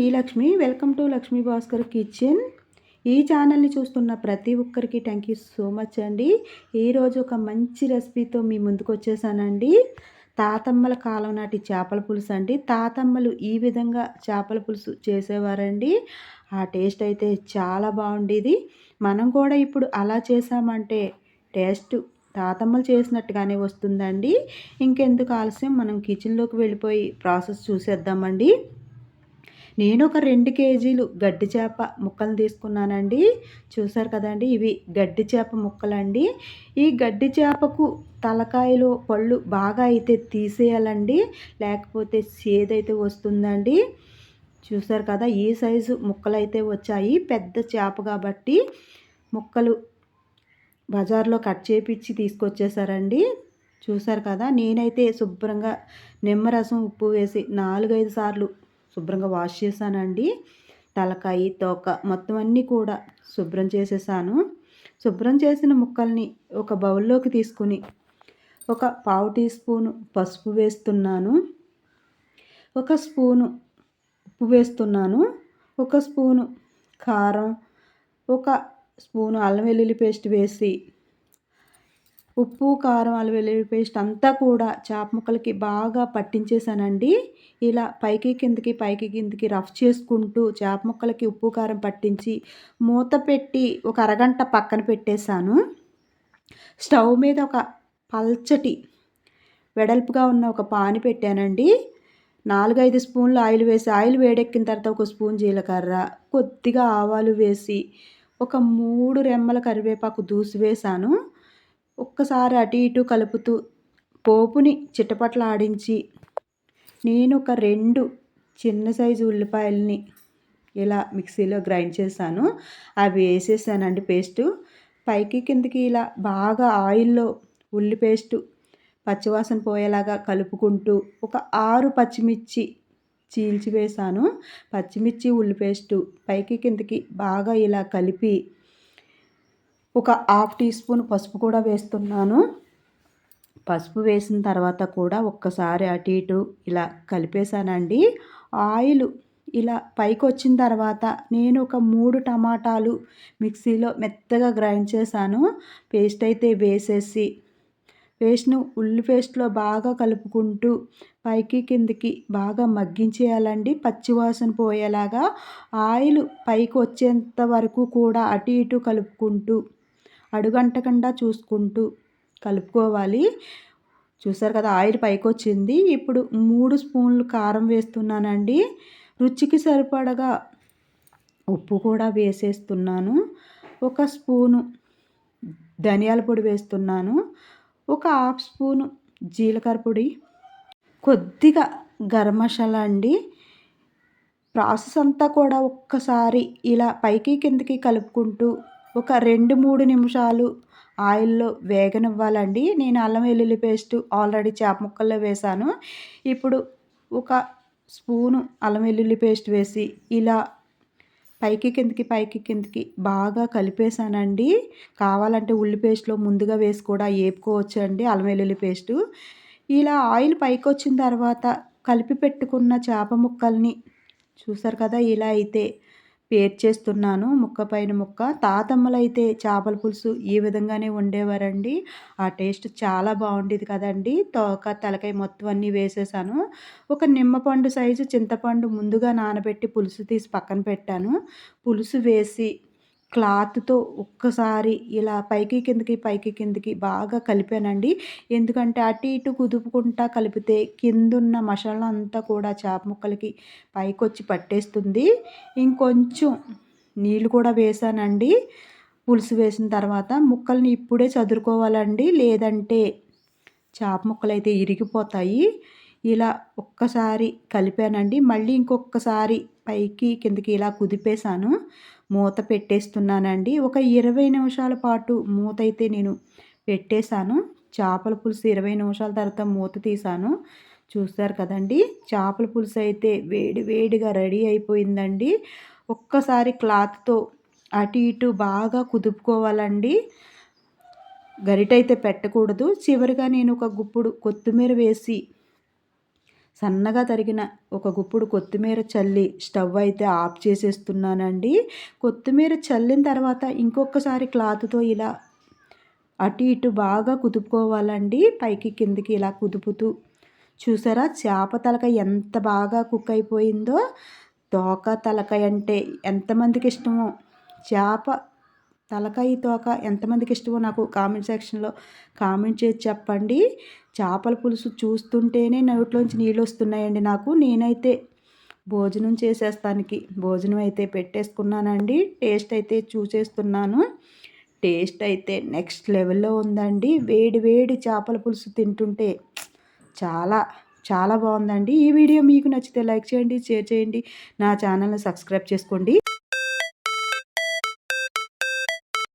Me Lakshmi. Welcome to Lakshmi Bhaskar kitchen. ఈ ఛానల్ని చూస్తున్న ప్రతి ఒక్కరికి థ్యాంక్ యూ సో మచ్ అండి. ఈరోజు ఒక మంచి రెసిపీతో మీ ముందుకు వచ్చేసానండి. తాతమ్మల కాలం నాటి చేపల పులుసు అండి. తాతమ్మలు ఈ విధంగా చేపల పులుసు చేసేవారండి. ఆ టేస్ట్ అయితే చాలా బాగుండేది మనం కూడా ఇప్పుడు అలా చేసామంటే టేస్ట్ తాతమ్మలు చేసినట్టుగానే వస్తుందండి. ఇంకెందుకు ఆలస్యం మనం కిచెన్లోకి వెళ్ళిపోయి ప్రాసెస్ చూసేద్దామండి. నేను ఒక రెండు కేజీలు గడ్డి చేప ముక్కలు తీసుకున్నానండి. చూసారు కదండి ఇవి గడ్డి చేప ముక్కలండి. ఈ గడ్డి చేపకు తలకాయలు పళ్ళు బాగా అయితే తీసేయాలండి. లేకపోతే సేదైతే వస్తుందండి. చూసారు కదా ఈ సైజు ముక్కలు అయితే వచ్చాయి. పెద్ద చేప కాబట్టి ముక్కలు బజార్లో కట్ చేపించి తీసుకొచ్చేసారండి. చూసారు కదా నేనైతే శుభ్రంగా నిమ్మరసం ఉప్పు వేసి నాలుగైదు సార్లు శుభ్రంగా వాష్ చేశానండి. తలకాయ తోక మొత్తం అన్నీ కూడా శుభ్రం చేసేసాను. శుభ్రం చేసిన ముక్కల్ని ఒక బౌల్లోకి తీసుకుని ఒక పావు టీ స్పూను పసుపు వేస్తున్నాను. ఒక స్పూను ఉప్పు వేస్తున్నాను. ఒక స్పూను కారం ఒక స్పూను అల్లం వెల్లుల్లి పేస్ట్ వేసి ఉప్పు కారం అల్లం వెల్లుల్లి పేస్ట్ అంతా కూడా చేప ముక్కలకి బాగా పట్టించేసానండి. ఇలా పైకి కిందకి పైకి కిందకి రఫ్ చేసుకుంటూ చేప ముక్కలకి ఉప్పు కారం పట్టించి మూత పెట్టి ఒక అరగంట పక్కన పెట్టేశాను. స్టవ్ మీద ఒక పల్చటి వెడల్పుగా ఉన్న ఒక పాని పెట్టానండి. నాలుగైదు స్పూన్లు ఆయిల్ వేసి ఆయిల్ వేడెక్కిన తర్వాత ఒక స్పూన్ జీలకర్ర కొద్దిగా ఆవాలు వేసి ఒక మూడు రెమ్మల కరివేపాకు దూసి వేసాను ఒక్కసారి అటు ఇటు కలుపుతూ పోపుని చిట్టపట్ల ఆడించి నేను ఒక రెండు చిన్న సైజు ఉల్లిపాయలని ఇలా మిక్సీలో గ్రైండ్ చేశాను. అవి వేసేసానండి పేస్టు. పైకి కిందకి ఇలా బాగా ఆయిల్లో ఉల్లి పేస్టు పచ్చివాసన పోయేలాగా కలుపుకుంటూ ఒక ఆరు పచ్చిమిర్చి చీల్చి వేసాను పచ్చిమిర్చి ఉల్లి పేస్టు పైకి కిందకి బాగా ఇలా కలిపి ఒక హాఫ్ టీ స్పూన్ పసుపు కూడా వేస్తున్నాను. పసుపు వేసిన తర్వాత కూడా ఒక్కసారి అటు ఇటు ఇలా కలిపేశానండి. ఆయిల్ ఇలా పైకి వచ్చిన తర్వాత నేను ఒక మూడు టమాటాలు మిక్సీలో మెత్తగా గ్రైండ్ చేశాను. పేస్ట్ అయితే వేసేసి పేస్ట్ను ఉల్లి పేస్ట్లో బాగా కలుపుకుంటూ పైకి కిందికి బాగా మగ్గించేయాలండి. పచ్చివాసన పోయేలాగా ఆయిల్ పైకి వచ్చేంత వరకు కూడా అటు ఇటు కలుపుకుంటూ అడుగంటకుండా చూసుకుంటూ కలుపుకోవాలి. చూసారు కదా ఆయిల్ పైకి వచ్చింది ఇప్పుడు మూడు స్పూన్లు కారం వేస్తున్నానండి. రుచికి సరిపడగా ఉప్పు కూడా వేసేస్తున్నాను. ఒక స్పూను ధనియాల పొడి వేస్తున్నాను. ఒక హాఫ్ స్పూను జీలకర్ర పొడి. కొద్దిగా గరం మసాలా అండి. ప్రాసెస్ అంతా కూడా ఒక్కసారి ఇలా పైకి కిందకి కలుపుకుంటూ ఒక రెండు మూడు నిమిషాలు ఆయిల్లో వేగనివ్వాలండి. నేను అల్లం వెల్లుల్లి పేస్ట్ ఆల్రెడీ చేప ముక్కల్లో వేశాను. ఇప్పుడు ఒక స్పూను అల్లం వెల్లుల్లి పేస్ట్ వేసి ఇలా పైకి కిందకి పైకి కిందకి బాగా కలిపేసానండి కావాలంటే ఉల్లి పేస్ట్లో ముందుగా వేసి కూడా వేపుకోవచ్చు అండి అల్లం వెల్లుల్లి పేస్టు. ఇలా ఆయిల్ పైకి వచ్చిన తర్వాత కలిపి పెట్టుకున్న చేప ముక్కల్ని చూసారు కదా ఇలా అయితే పేర్చేస్తున్నాను ముక్క పైన ముక్క. తాతమ్మలైతే చేపల పులుసు ఈ విధంగానే వండేవారండి. ఆ టేస్ట్ చాలా బాగుండేది కదండి. తోక తలకాయ మొత్తం అన్నీ వేసేసాను. ఒక నిమ్మపండు సైజు చింతపండు ముందుగా నానబెట్టి పులుసు తీసి పక్కన పెట్టాను. పులుసు వేసి క్లాత్తో ఒక్కసారి ఇలా పైకి కిందకి పైకి కిందకి బాగా కలిపానండి. ఎందుకంటే అటు ఇటు కుదుపుకుంటా కలిపితే కిందున్న మసాలా అంతా కూడా చేప ముక్కలకి పైకి వచ్చి పట్టేస్తుంది. ఇంకొంచెం నీళ్ళు కూడా వేసానండి. పులుసు వేసిన తర్వాత ముక్కల్ని ఇప్పుడే చదురుకోవాలండి. లేదంటే చేప ముక్కలు అయితే ఇరిగిపోతాయి. ఇలా ఒక్కసారి కలిపానండి. మళ్ళీ ఇంకొకసారి పైకి కిందకి ఇలా కుదిపేశాను. మూత పెట్టేస్తున్నానండి. ఒక ఇరవై నిమిషాల పాటు మూత అయితే నేను పెట్టేశాను. చేపల పులుసు ఇరవై నిమిషాల తర్వాత మూత తీశాను. చూస్తారు కదండి చేపల పులుసు అయితే వేడి వేడిగా రెడీ అయిపోయిందండి. ఒక్కసారి క్లాత్తో అటు ఇటు బాగా కుదుపుకోవాలండి. గరిటైతే పెట్టకూడదు. చివరిగా నేను ఒక గుప్పుడు కొత్తిమీర వేసి సన్నగా తరిగిన ఒక గుప్పుడు కొత్తిమీర చల్లి స్టవ్ అయితే ఆఫ్ చేసేస్తున్నానండి. కొత్తిమీర చల్లిన తర్వాత ఇంకొకసారి క్లాత్తో ఇలా అటు ఇటు బాగా కుదుపుకోవాలండి. పైకి కిందికి ఇలా కుదుపుతూ. చూసారా? చేప తలకాయ ఎంత బాగా కుక్ అయిపోయిందో. తోక తలకాయ అంటే ఎంతమందికి ఇష్టమో. చేప తలకాయ తోక ఎంతమందికి ఇష్టమో నాకు కామెంట్ సెక్షన్లో కామెంట్ చేసి చెప్పండి. చేపల పులుసు చూస్తుంటేనే నోట్లోంచి నీళ్ళు వస్తున్నాయండి నాకు. నేనైతే భోజనం చేసేస్తానికి భోజనం అయితే పెట్టేసుకున్నానండి. టేస్ట్ అయితే చూసేస్తున్నాను. టేస్ట్ అయితే నెక్స్ట్ లెవెల్లో ఉందండి. వేడి వేడి చేపల పులుసు తింటుంటే చాలా చాలా బాగుందండి. ఈ వీడియో మీకు నచ్చితే లైక్ చేయండి షేర్ చేయండి. నా ఛానల్ని సబ్స్క్రైబ్ చేసుకోండి.